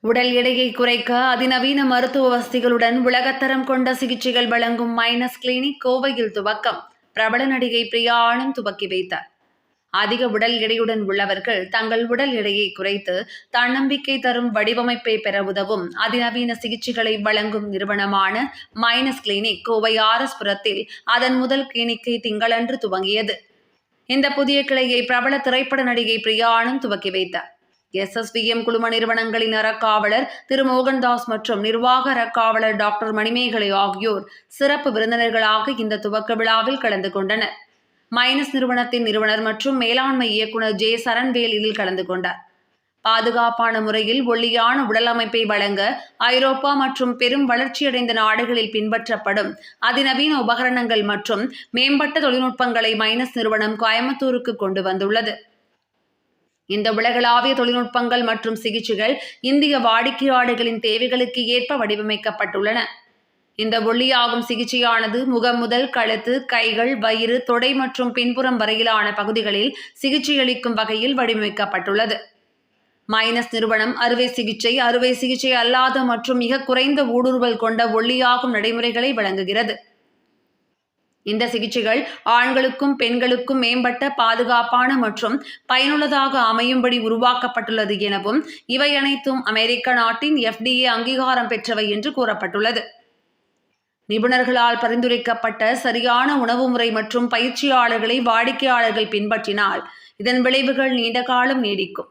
உடல் எடையை குறைக்க அதிநவீன மருத்துவ வசதிகளுடன் உலகத்தரம் கொண்ட சிகிச்சைகள் வழங்கும் மைனஸ் கிளினிக் கோவையில் துவக்கம். பிரபல நடிகை பிரியா ஆனந்த் துவக்கி வைத்தார். அதிக உடல் எடையுடன் உள்ளவர்கள் தங்கள் உடல் எடையை குறைத்து தன்னம்பிக்கை தரும் வடிவமைப்பை பெற உதவும் அதிநவீன சிகிச்சைகளை வழங்கும் நிறுவனமான minus clinic Kovai R S புரத்தில் அதன் முதல் கிளினிக்கை திங்களன்று துவங்கியது. இந்த புதிய கிளையை பிரபல திரைப்பட நடிகை பிரியா ஆனந்த் துவக்கி வைத்தார். எஸ்எஸ்விஎம் குழும நிறுவனங்களின் அறக்காவலர் திரு மோகன்தாஸ் மற்றும் நிர்வாக அறக்காவலர் டாக்டர் மணிமேகலை ஆகியோர் சிறப்பு விருந்தினர்களாக இந்த துவக்க விழாவில் கலந்து கொண்டனர். மைனஸ் நிறுவனத்தின் நிறுவனர் மற்றும் மேலாண்மை இயக்குனர் ஜே சரண்வேல் இதில் கலந்து கொண்டார். பாதுகாப்பான முறையில் ஒல்லியான உடல் அமைப்பை வழங்க ஐரோப்பா மற்றும் பெரும் வளர்ச்சியடைந்த நாடுகளில் பின்பற்றப்படும் அதிநவீன உபகரணங்கள் மற்றும் மேம்பட்ட தொழில்நுட்பங்களை மைனஸ் நிறுவனம் கோயம்புத்தூருக்கு கொண்டு வந்துள்ளது. இந்த உலகளாவிய தொழில்நுட்பங்கள் மற்றும் சிகிச்சைகள் இந்திய வாடிக்கையாளர்களின் தேவைகளுக்கு ஏற்ப வடிவமைக்கப்பட்டுள்ளன. இந்த ஒல்லியாகும் சிகிச்சையானது முகம் முதல் கழுத்து கைகள் வயிறு தொடை மற்றும் பின்புறம் வரையிலான பகுதிகளில் சிகிச்சையளிக்கும் வகையில் வடிவமைக்கப்பட்டுள்ளது. மைனஸ் நிறுவனம் அறுவை சிகிச்சை அறுவை சிகிச்சை அல்லாத மற்றும் மிக குறைந்த ஊடுருவல் கொண்ட ஒல்லியாகும் நடைமுறைகளை வழங்குகிறது. இந்த சிகிச்சைகள் ஆண்களுக்கும் பெண்களுக்கும் மேம்பட்ட பாதுகாப்பான மற்றும் பயனுள்ளதாக அமையும்படி உருவாக்கப்பட்டுள்ளது எனவும் இவை அனைத்தும் அமெரிக்க நாட்டின் எஃப்டிஏ அங்கீகாரம் பெற்றவை என்று கூறப்பட்டுள்ளது. நிபுணர்களால் பரிந்துரைக்கப்பட்ட சரியான உணவு முறை மற்றும் பயிற்சியாளர்களை வாடிக்கையாளர்கள் பின்பற்றினால் இதன் விளைவுகள் நீண்ட காலம் நீடிக்கும்.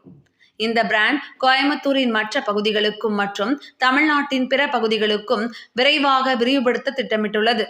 இந்த பிராண்ட் கோயம்புத்தூரின் மற்ற பகுதிகளுக்கும் மற்றும் தமிழ்நாட்டின் பிற பகுதிகளுக்கும் விரைவாக விரிவுபடுத்த திட்டமிட்டுள்ளது.